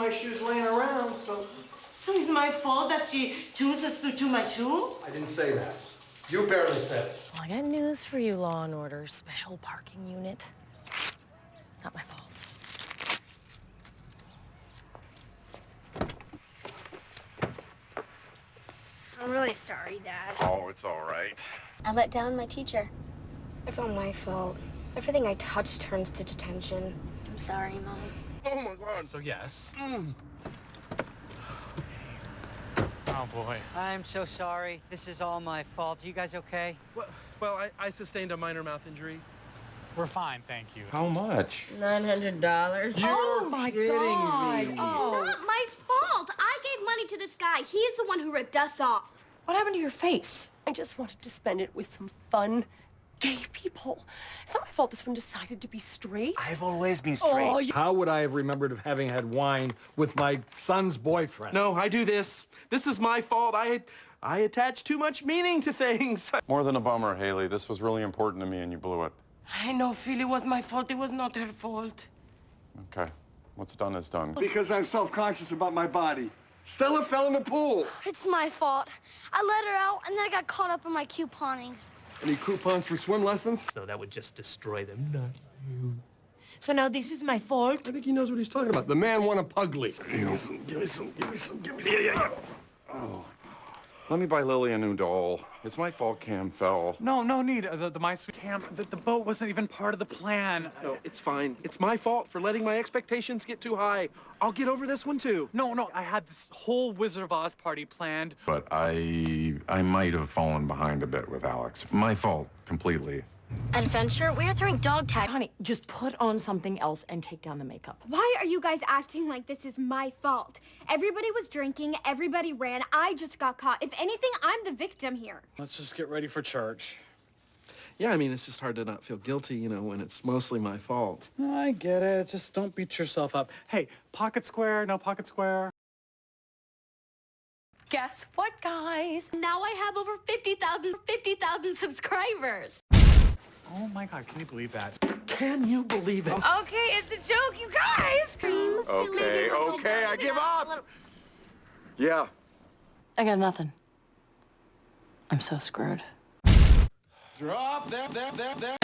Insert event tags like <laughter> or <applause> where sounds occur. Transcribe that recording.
my shoes laying around, so. So it's my fault that she chooses to chew my shoe? I didn't say that. You barely said it. Well, I got news for you, Law and Order Special Parking Unit. It's not my fault. I'm really sorry, Dad. Oh, it's all right. I let down my teacher. It's all my fault. Everything I touch turns to detention. I'm sorry, Mom. Oh my God. So yes. Mm. Oh boy. I'm so sorry. This is all my fault. You guys okay? Well, well I, I sustained a minor mouth injury. We're fine, thank you. How much? Nine hundred dollars. oh my god! Me. Oh, Not my fault. I gave money to this guy. He's the one who ripped us off. what happened to your face? I just wanted to spend it with some fun, gay people. It's not my fault this one decided to be straight. I've always been oh, straight. Oh, you- How would I have remembered of having had wine with my son's boyfriend? No, I do this. This is my fault. I I attach too much meaning to things. <laughs> More than a bummer, Haley. This was really important to me and you blew it. I know, Phil, it was my fault. It was not her fault. Okay. What's done is done. Because I'm self-conscious about my body. Stella fell in the pool. It's my fault. I let her out, and then I got caught up in my couponing. Any coupons for swim lessons? So that would just destroy them. Not you. So now this is my fault? I think he knows what he's talking about. The man won a pugly. Give me some, give me some, give me some, give me some. Yeah, yeah, yeah. Let me buy Lily a new doll. It's my fault Cam fell. No, no need. Uh, The, the my sweet camp. The, the boat wasn't even part of the plan. No, it's fine. It's my fault for letting my expectations get too high. I'll get over this one too. No, no. I had this whole Wizard of Oz party planned. But I I might have fallen behind a bit with Alex. My fault, completely. Adventure? We are throwing dog tag. honey, just put on something else and take down the makeup. Why are you guys acting like this is my fault? Everybody was drinking, everybody ran, I just got caught. If anything, I'm the victim here. Let's just get ready for church. Yeah, I mean, it's just hard to not feel guilty, you know, when it's mostly my fault. I get it. Just don't beat yourself up. Hey, pocket square, no pocket square. Guess what, guys? Now I have over 50,000 50,000 subscribers. Oh my God, can you believe that? Can you believe it? Okay, it's a joke, you guys. Screams, Okay, maybe a little okay, I give up. little- Yeah. I got nothing. I'm so screwed. Drop there, there, there, there.